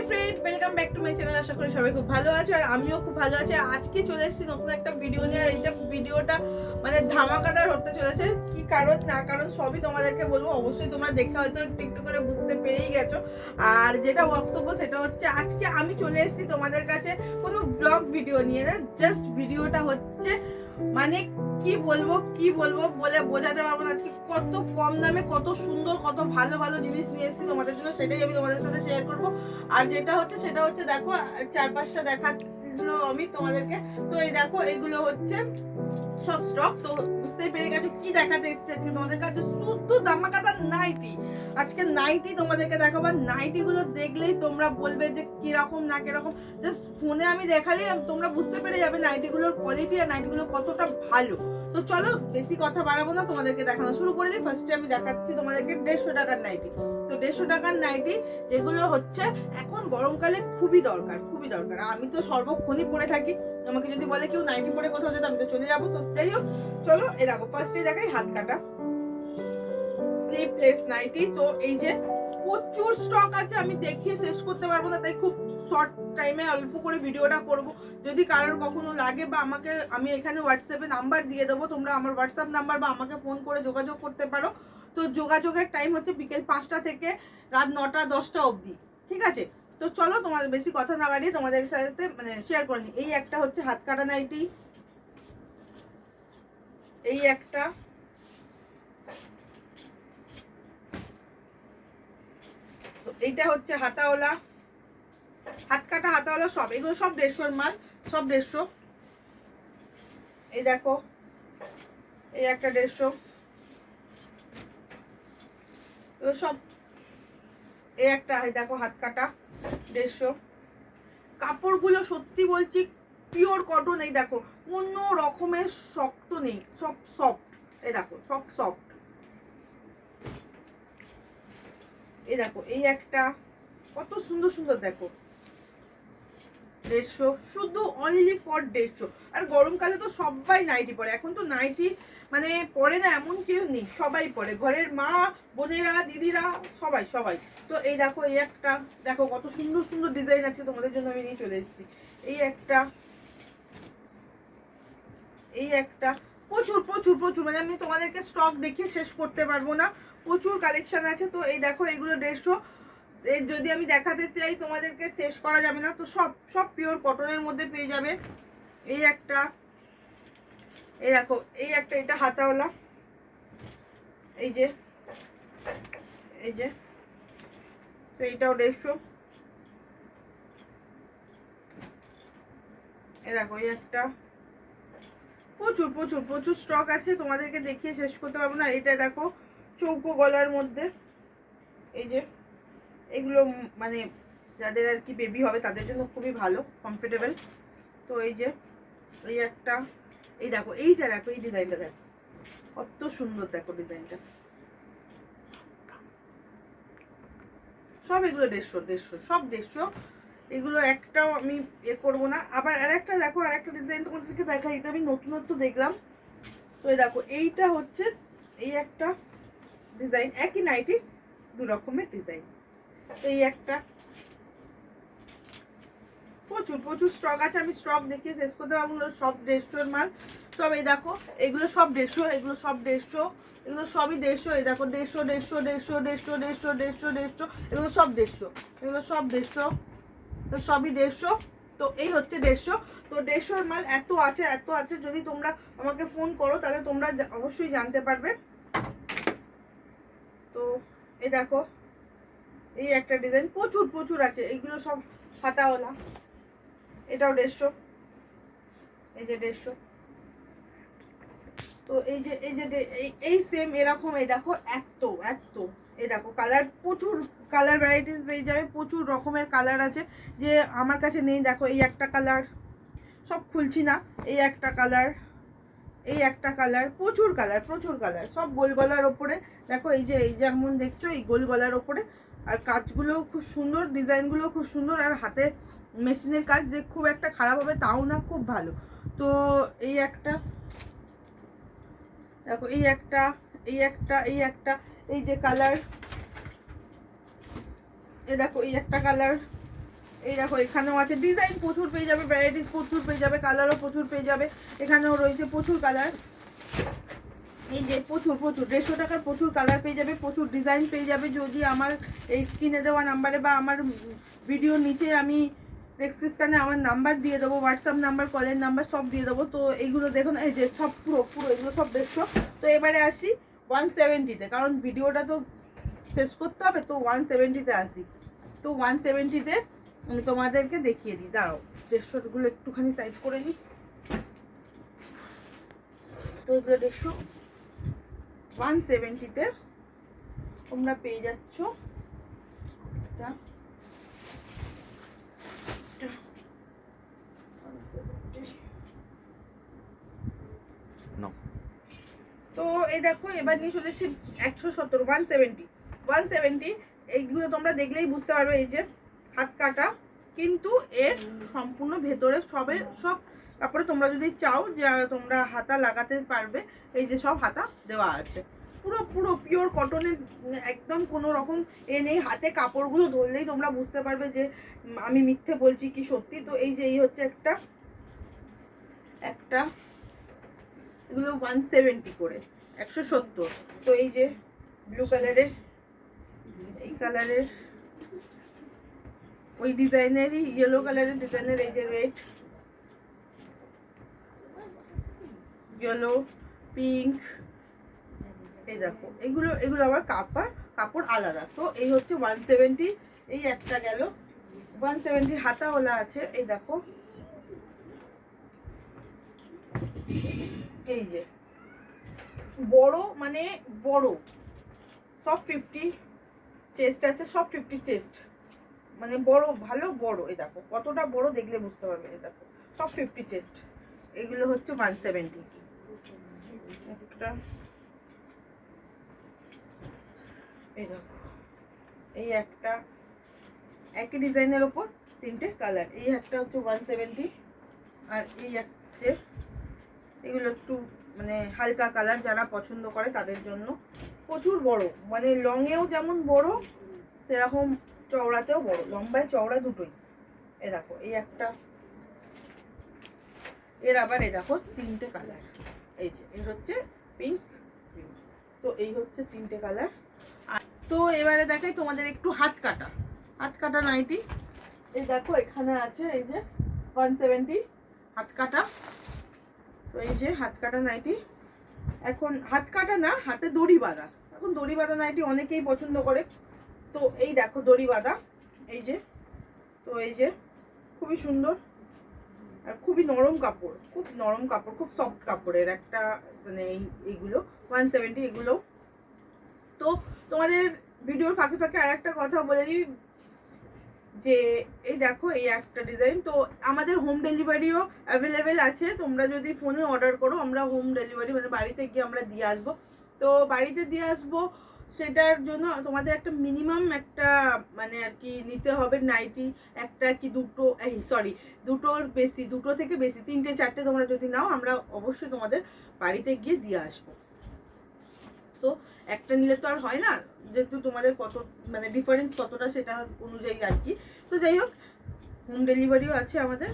Hi friend, welcome back to my channel, আশা করি সবাই খুব ভালো আছো আর আমিও খুব ভালো আছি। আজকে চলে এসেছি নতুন একটা ভিডিও নিয়ে, আর এইটা ভিডিওটা মানে ধামাকাদার হতে চলেছে। কি কারণ, না কারণ, সবই তোমাদেরকে বলব। অবশ্যই তোমরা দেখে হয়তো একটু একটু করে বুঝতে পেরেই গেছো। আর যেটা বক্তব্য, সেটা হচ্ছে আজকে আমি চলে এসেছি তোমাদের কাছে কোনো ব্লগ ভিডিও নিয়ে না জাস্ট ভিডিওটা হচ্ছে মানে কি বলব কি বলব বলে বোঝাতে পারব না। ঠিক কত কম দামে কত সুন্দর, কত ভালো ভালো জিনিস নিয়ে এসেছি তোমাদের জন্য, সেটাই আমি তোমাদের সাথে শেয়ার করব। আর যেটা হচ্ছে, সেটা হচ্ছে, দেখো চার পাঁচটা দেখা আমি তোমাদেরকে। তো এই দেখো, এগুলো হচ্ছে সব স্টক তো বুঝতেই পেরে গেছো, কি দেখাতে এসেছে আজকে? তোমাদের কাছে শুদ্ধ দামাকাদার নাইটি আজকে নাইটি তোমাদেরকে দেখাবো নাইটি গুলো দেখলেই তোমরা বলবে যে কীরকম না কীরকম। জাস্ট ফোনে আমি দেখালেই তোমরা বুঝতে পেরে যাবে নাইটি গুলোর কোয়ালিটি আর নাইটি গুলো কতটা ভালো। তো চলো, বেশি কথা বাড়াবো না, তোমাদেরকে দেখানো শুরু করে দিই। ফার্স্টে আমি দেখাচ্ছি তোমাদেরকে দেড়শো টাকার নাইটি দেড়শো টাকার নাইটি, যেগুলো হচ্ছে এখন গরমকালে খুবই দরকার খুবই দরকার। আমি তো সর্বক্ষণই পরে থাকি, আমাকে যদি বলে কেউ নাইটি পরে কোথাও যেতে, আমি তো চলে যাব। তো যাই হোক, চলো, এ দেখো ফার্স্টে দেখাই হাত কাটা। স্লিপলেস নাইটি, তো এই যে প্রচুর স্টক আছে, আমি দেখিয়ে শেষ করতে পারব না, তাই খুব শর্ট টাইমে অল্প করে ভিডিওটা করব। যদি কারোর কখনো লাগে বা আমাকে, আমি এখানে হোয়াটসঅ্যাপে নাম্বার দিয়ে দেবো, তোমরা আমার হোয়াটসঅ্যাপ নাম্বার বা আমাকে ফোন করে যোগাযোগ করতে পারো। তো যোগাযোগের টাইম হচ্ছে বিকেল পাঁচটা থেকে রাত নটা, দশটা অবধি। ঠিক আছে? তো চলো তোমাদের বেশি কথা না বাড়িয়ে তোমাদের সাথে মানে শেয়ার করে নিই। এই একটা হচ্ছে হাত কাটা নাইটি এই একটা। এইটা হচ্ছে হাতাওলা হাত কাটা হাতাওয়ালা সব। এগুলো সব দেড়শোর মাল, সব দেড়শো। এই দেখো, এই একটা দেড়শো। সব এই একটা দেখো হাত কাটা, দেড়শো। কাপড়গুলো সত্যি বলছি পিওর কটন এই দেখো অন্য রকমের শক্ত নেই, সব সফট এই দেখো, সব সফট এই দেখো, এই একটা, কত সুন্দর সুন্দর দেখো। দেড়শো, শুধু অনলি ফর দেড়শো। আর গরমকালে তো সবাই নাইটি পরে, এখন তো নাইটি মানে পরে না এমন কেউ নেই, সবাই পরে ঘরের মা, বোনেরা, দিদিরা, সবাই সবাই। তো এই দেখো, এই একটা, দেখো কত সুন্দর সুন্দর ডিজাইন আছে তোমাদের জন্য আমি নিয়ে চলে এসেছি। এই একটা এই একটা, প্রচুর প্রচুর প্রচুর মানে আমি তোমাদেরকে স্টক দেখিয়ে শেষ করতে পারব না। প্রচুর কালেকশন আছে, তো এই দেখো, এগুলো দেড়শো। এই যদি আমি দেখাতে চাই, তোমাদেরকে শেষ করা যাবে না, তো সব সব পিওর কটনের মধ্যে পেয়ে যাবে। এই একটা এই দেখো, এই একটা এটা হাতাওয়ালা। এই যে এই যে, তো এইটাও দেড়শো। এই দেখো, এই একটা। প্রচুর প্রচুর প্রচুর স্টক আছে, তোমাদেরকে দেখিয়ে শেষ করতে পারব না। এটা দেখো, চৌকো গলার মধ্যে। এই যে, এগুলো মানে যাদের আর কি বেবি হবে, তাদের জন্য খুবই ভালো কমফোর্টেবল তো এই যে, এই একটা। এই দেখো, এইটা দেখো, এই ডিজাইনটা দেখো। কত সুন্দর দেখো ডিজাইনটা সব এগুলো দেড়শো দেড়শো, সব দেড়শো। এগুলো একটাও আমি এ করব না। আবার আর একটা দেখো আর একটা ডিজাইন তোমাদেরকে দেখাই, এটা আমি নতুনত্ব দেখলাম। তো এই দেখো, এইটা হচ্ছে এই একটা ডিজাইন একই নাইটি দু রকমের ডিজাইন এই একটা প্রচুর প্রচুর স্টক আছে। আমি স্টক দেখিয়ে শেষ করতে পারব সব দেড়শোর মাল। সব এই দেখো, এগুলো সব দেড়শো, এগুলো সব দেড়শো, এগুলো সবই দেড়শো। এই দেখো, দেড়শো দেড়শো দেড়শো দেড়শো দেড়শো দেড়শো দেড়শো, এগুলো সব দেড়শো, এগুলো সব দেড়শো, তো সবই দেড়শো। তো এই হচ্ছে দেড়শো। তো দেড়শোর মাল এত আছে এত আছে, যদি তোমরা আমাকে ফোন করো, তাহলে তোমরা অবশ্যই জানতে পারবে। তো এই দেখো, এই একটা ডিজাইন প্রচুর প্রচুর আছে। এইগুলো সব হাতাওয়ালা। এটাও দেড়শো। এই যে দেড়শো। তো এই যে এই যে এই সেম এরকম, এই দেখো এত এত এই দেখো কালার প্রচুর কালার ভ্যারাইটিস পেয়ে যাবে, প্রচুর রকমের কালার আছে। যে আমার কাছে নেই, দেখো, এই একটা কালার সব খুলছি না। এই একটা কালার এই একটা কালার প্রচুর কালার প্রচুর কালার সব গোল গলার ওপরে। দেখো, এই যে, এই যেমন দেখছ, এই গোল গলার ওপরে আর কাজগুলোও খুব সুন্দর ডিজাইনগুলো খুব সুন্দর আর হাতে মেশিনের কাজ যে খুব একটা খারাপ হবে তাও না, খুব ভালো। তো এই একটা, দেখো এই একটা এই একটা এই একটা, এই যে কালার এই দেখো এই একটা কালার এই দেখো এখানেও আছে ডিজাইন প্রচুর পেয়ে যাবে ভ্যারাইটিস প্রচুর পেয়ে যাবে কালারও প্রচুর পেয়ে যাবে, এখানেও রয়েছে প্রচুর কালার এই যে প্রচুর প্রচুর, দেড়শো টাকার প্রচুর কালার পেয়ে যাবে, প্রচুর ডিজাইন পেয়ে যাবে। যদি আমার এই স্ক্রিনে দেওয়া নাম্বারে বা আমার ভিডিওর নিচে আমি ডেসক্রিপশানে আমার নাম্বার দিয়ে দেবো হোয়াটসঅ্যাপ নাম্বার কলের নাম্বার সব দিয়ে দেবো। তো এইগুলো দেখুন, এই যে সব পুরো পুরো এগুলো সব দেখছ তো এবারে আসি ওয়ান সেভেন্টিতে কারণ ভিডিওটা তো শেষ করতে হবে, তো ওয়ান সেভেন্টিতে আসি। তো ওয়ান সেভেন্টিতে আমি তোমাদেরকে দেখিয়ে দিই। দাঁড়াও, দেড়শোগুলো একটুখানি সাইড করে নিই। তো এগুলো দেড়শো। ওয়ান সেভেন্টিতে তোমরা পেয়ে যাচ্ছ এটা। এটা। 170 No. তো এই দেখো এবার নিয়ে চলেছি একশো সত্তর ওয়ান সেভেন্টি। ওয়ান সেভেন্টি এইগুলো তোমরা দেখলেই বুঝতে পারবে এই যে হাত কাটা। কিন্তু এর সম্পূর্ণ ভেতরে সবের সব তারপরে তোমরা যদি চাও যে তোমরা হাতা লাগাতে পারবে, এই যে সব হাতা দেওয়া আছে। পুরো পুরো পিওর কটনের একদম কোনো রকম এ নেই। হাতে কাপড়গুলো ধরলেই তোমরা বুঝতে পারবে যে আমি মিথ্যে বলছি কি সত্যি। তো এই যে, এই হচ্ছে একটা একটা, এগুলো ওয়ান সেভেন্টি করে, একশো সত্তর। তো এই যে ব্লু কালারের এই কালারের ওই ডিজাইনেরই ইয়েলো কালারের ডিজাইনের এই যে রেড ইয়েলো পিঙ্ক এই দেখো, এগুলো এগুলো আবার কাপড় কাপড় আলাদা। তো এই হচ্ছে ওয়ান সেভেন্টি এই একটা গেল। ওয়ান সেভেন্টি হাতাওয়ালা আছে, এই দেখো। এই যে, বড় মানে বড়, সব ফিফটি চেস্ট আছে, সব ফিফটি চেস্ট মানে বড়, ভালো বড়, এই দেখো। কতটা বড় দেখলে বুঝতে পারবে, এই দেখো। সব ফিফটি চেস্ট এগুলো হচ্ছে ওয়ান সেভেন্টি একটা। এই একটা। একই ডিজাইনের ওপর তিনটে কালার। এই একটা হচ্ছে ওয়ান সেভেন্টি আর এই হচ্ছে, এগুলো একটু মানে হালকা কালার যারা পছন্দ করে তাদের জন্য। প্রচুর বড় মানে লংয়েও যেমন বড়, সেরকম চওড়াতেও বড়। লম্বায় চওড়া দুটোই। এ দেখো, এই একটা। এর আবার এ দেখো, তিনটে কালার। এই যে, এর হচ্ছে পিঙ্ক তো এই হচ্ছে তিনটে কালার তো এবারে দেখাই তোমাদের একটু হাত কাটা। হাত কাটা নাইটি এই দেখো, এখানে আছে এই যে ওয়ান সেভেন্টি হাত কাটা। তো এই যে হাত কাটা নাইটি এখন হাত কাটা না, হাতে দড়ি বাঁধা। এখন দড়ি বাঁধা নাইটি অনেকেই পছন্দ করে। তো এই দেখো দড়ি বাঁধা। এই যে, তো এই যে, খুবই সুন্দর। আর খুবই নরম কাপড়, খুব নরম কাপড়, খুব সফট কাপড়ের একটা মানে এই, এইগুলো ওয়ান সেভেন্টি এগুলো। তো তোমাদের ভিডিওর ফাঁকে ফাঁকে আর একটা কথা বলে দিই, যে এই দেখো, এই একটা ডিজাইন তো আমাদের হোম ডেলিভারিও অ্যাভেলেবেল আছে। তোমরা যদি ফোনে অর্ডার করো, আমরা হোম ডেলিভারি মানে বাড়িতে গিয়ে আমরা দিয়ে আসব। তো বাড়িতে দিয়ে আসব সেটার জন্য তোমাদের একটা মিনিমাম একটা মানে আর কি নিতে হবে নাইটি একটা কি দুটো, এই সরি দুটোর বেশি, দুটো থেকে বেশি, তিনটে, চারটে তোমরা যদি নাও, আমরা অবশ্যই তোমাদের বাড়িতে গিয়ে দিয়ে আসব। তো একটা নিলে তো আর হয় না, যেহেতু তোমাদের কত মানে ডিফারেন্স কতটা সেটা অনুযায়ী আর কি। তো যাই হোক হোম ডেলিভারিও আছে আমাদের।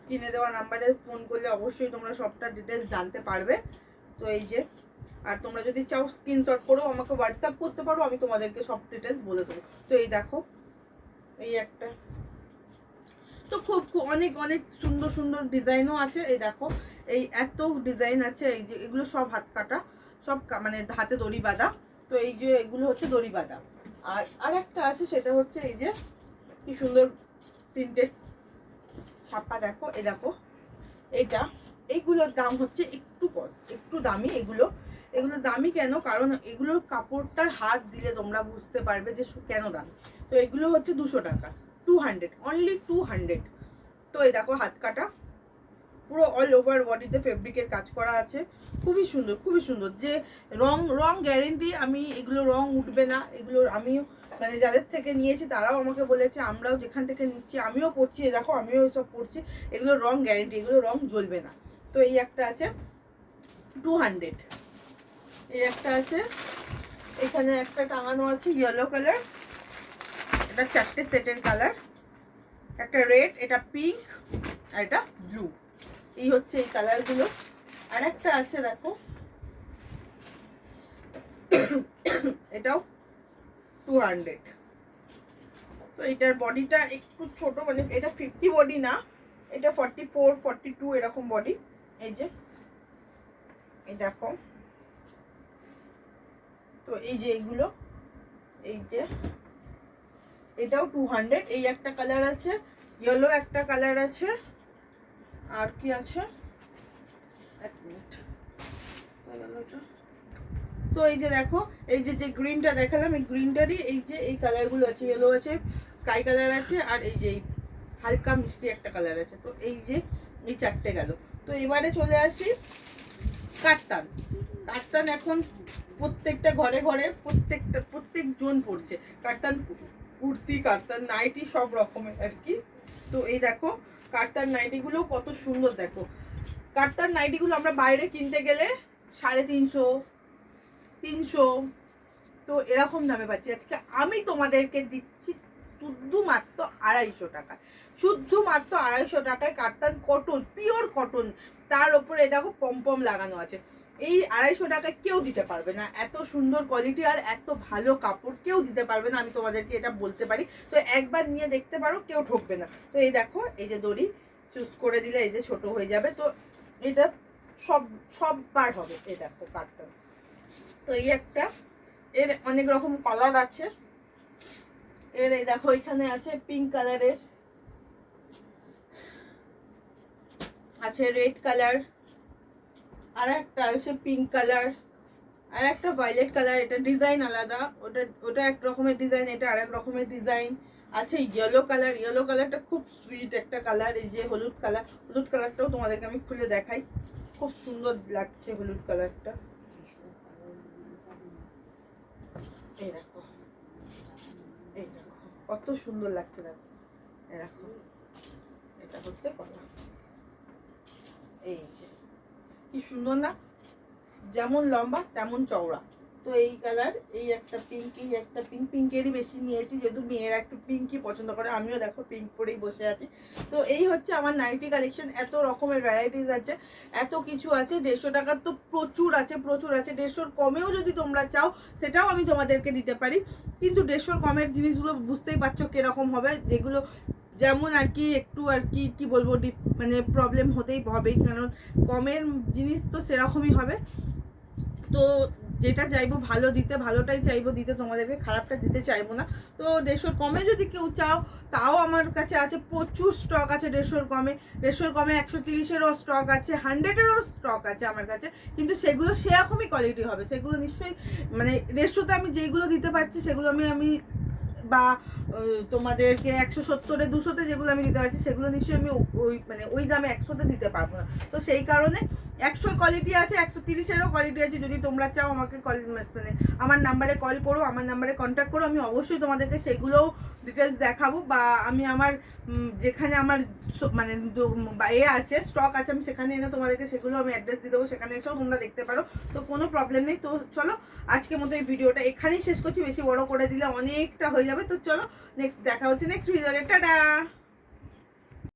স্ক্রিনে দেওয়া নাম্বারে ফোন করলে অবশ্যই তোমরা সবটা ডিটেলস জানতে পারবে। তো এই যে আর তোমরা যদি চাও স্ক্রিনশট করেও আমাকে হোয়াটসঅ্যাপ করতে পারো, আমি তোমাদেরকে সব ডিটেলস বলে দেবো। তো এই দেখো, এই একটা। তো খুব অনেক অনেক সুন্দর সুন্দর ডিজাইনও আছে। এই দেখো, এই এত ডিজাইন আছে, এই যে এগুলো সব হাত কাটা, সব মানে হাতে দড়ি বাঁধা। তো এই যে এগুলো হচ্ছে দড়ি বাঁধা। আর আর একটা আছে, সেটা হচ্ছে এই যে কি সুন্দর প্রিন্টেড ছাপা দেখো এ দেখো এইটা এইগুলোর দাম হচ্ছে একটু কম, একটু দামি এগুলো। এগুলো দামি কেন? কারণ এগুলোর কাপড়টার হাত দিলে তোমরা বুঝতে পারবে যে কেন দামি। তো এগুলো হচ্ছে দুশো টাকা two hundred only two hundred তো এই দেখো হাত কাটা, পুরো অল ওভার বডিতে ফেব্রিকের কাজ করা আছে। খুবই সুন্দর খুবই সুন্দর। যে রং রং গ্যারেন্টি আমি এগুলো রং উঠবে না, এগুলো আমিও মানে যাদের থেকে নিয়েছি তারাও আমাকে বলেছে, আমরাও যেখান থেকে নিচ্ছি, আমিও পড়ছি দেখো আমিও এসব পড়ছি এগুলো রং গ্যারেন্টি এগুলো রং জ্বলবে না। তো এই একটা আছে টু হান্ড্রেড এই একটা আছে। এখানে একটা টাঙানো আছে ইয়েলো কালার এটা চারটে সেটের কালার একটা রেড এটা পিঙ্ক আর এটা ব্লু এই হচ্ছে এই কালারগুলো আর একটা আছে, দেখো। এটাও টু হান্ড্রেড তো এটার বডিটা একটু ছোট মানে এটা ফিফটি বডি না। এটা ফর্টি ফোর ফর্টি টু এরকম বডি এই যে। এই দেখো। তো এই যে এইগুলো, এই যে, এটাও টু হান্ড্রেড এই একটা কালার আছে ইয়েলো একটা কালার আছে, আর কি আছে? এক মিনিট তো এই যে দেখো, এই যে যে গ্রিনটা দেখালাম, এই গ্রিনটারই এই যে এই কালারগুলো আছে ইয়েলো আছে স্কাই কালার আছে, আর এই যে হালকা মিষ্টি একটা কালার আছে। তো এই যে এই চারটে গেল। তো এবারে চলে আসি কাটতান কাটতান এখন প্রত্যেকটা ঘরে ঘরে প্রত্যেকটা প্রত্যেক জন পড়ছে। কাটতান কুর্তি কাটতান নাইটি সব রকমের আর কি। তো এই দেখো কাটতান নাইটিগুলো কত সুন্দর দেখো। কাটতান নাইটিগুলো আমরা বাইরে কিনতে গেলে সাড়ে তিনশো তিনশো। তো এরকম দামে পাচ্ছি। আজকে আমি তোমাদেরকে দিচ্ছি শুধুমাত্র আড়াইশো টাকা শুধুমাত্র আড়াইশো টাকায় কাটতান কটন পিওর কটন তার ওপরে দেখো পমপম লাগানো আছে। এই আড়াইশো টাকায় কেউ দিতে পারবে না। এত সুন্দর কোয়ালিটি আর এত ভালো কাপড় কেউ দিতে পারবে না। আমি তোমাদেরকে এটা বলতে পারি। তো একবার নিয়ে দেখতে পারো, কেউ ঠকবে না। তো এই দেখো, এই যে দড়ি চুজ করে দিলে এই যে ছোট হয়ে যাবে। তো এটা সব সববার হবে। এই দেখো কাটতাম তো এই একটা, এর অনেক রকম কালার আছে। এর এই দেখো, এখানে আছে পিঙ্ক কালারের আছে রেড কালার আর একটা আছে পিঙ্ক কালার আর একটা ভায়োলেট কালার এটা ডিজাইন আলাদা। ওটা ওটা এক রকমের ডিজাইন এটা আরেক রকমের ডিজাইন আছে ইয়েলো কালার ইয়েলো কালারটা খুব সুইট একটা কালার এই যে হলুদ কালার হলুদ কালারটাও তোমাদেরকে আমি খুলে দেখাই। খুব সুন্দর লাগছে হলুদ কালারটা এই এই দেখো, কত সুন্দর লাগছে দেখো। এই এটা হচ্ছে কলা। এই যে কি সুন্দর না? যেমন লম্বা, তেমন চওড়া। তো এই কালার এই একটা পিঙ্ক এই একটা পিঙ্ক পিঙ্কেরই বেশি নিয়েছি, যেহেতু মেয়েরা একটু পিঙ্কই পছন্দ করে, আমিও দেখো পিঙ্ক পরেই বসে আছি। তো এই হচ্ছে আমার নাইটি কালেকশন এত রকমের ভ্যারাইটিস আছে, এত কিছু আছে, দেড়শো টাকার তো প্রচুর আছে প্রচুর আছে। দেড়শোর কমেও যদি তোমরা চাও, সেটাও আমি তোমাদেরকে দিতে পারি। কিন্তু দেড়শোর কমের জিনিসগুলো বুঝতেই পারছ কীরকম হবে, যেগুলো যেমন আর কি একটু আর কি কি বলব মানে প্রবলেম হতেই হবেই, কারণ কমের জিনিস তো সেরকমই হবে। তো যেটা চাইব ভালো দিতে, ভালোটাই চাইব দিতে, তোমাদেরকে খারাপটা দিতে চাইব না। তো দেড়শোর কমে যদি কেউ চাও, তাও আমার কাছে আছে প্রচুর স্টক আছে দেড়শোর কমে। দেড়শোর কমে একশো তিরিশেরও স্টক আছে হান্ড্রেডেরও স্টক আছে আমার কাছে। কিন্তু সেগুলো সেরকমই কোয়ালিটি হবে। সেগুলো নিশ্চয়ই মানে দেড়শোতে আমি যেইগুলো দিতে পারছি, সেগুলো আমি আমি বা তোমাদেরকে একশো সত্তরে, দুশোতে যেগুলো আমি দিতে পারছি, সেগুলো নিশ্চয়ই আমি ওই মানে ওই দামে একশোতে দিতে পারব না। তো সেই কারণে একশোর কোয়ালিটি আছে, একশো তিরিশেরও কোয়ালিটি আছে, যদি তোমরা চাও আমাকে কল মানে আমার নাম্বারে কল করো, আমার নাম্বারে কন্ট্যাক্ট করো, আমি অবশ্যই তোমাদেরকে সেগুলোও ডিটেলস দেখাবো বা আমি আমার যেখানে আমার মানে এ আছে স্টক আছে, আমি সেখানে এনে তোমাদেরকে সেগুলো আমি অ্যাড্রেস দিয়ে দেবো, সেখানে এসেও তোমরা দেখতে পারো। তো কোনো প্রবলেম নেই, তো চলো আজকে মতো এই ভিডিওটা এখানেই শেষ করছি, বেশি বড় করে দিলে অনেকটা হয়ে যাবে, তো চলো নেক্সট দেখা হচ্ছে নেক্সট ভিডিওতে টাটা!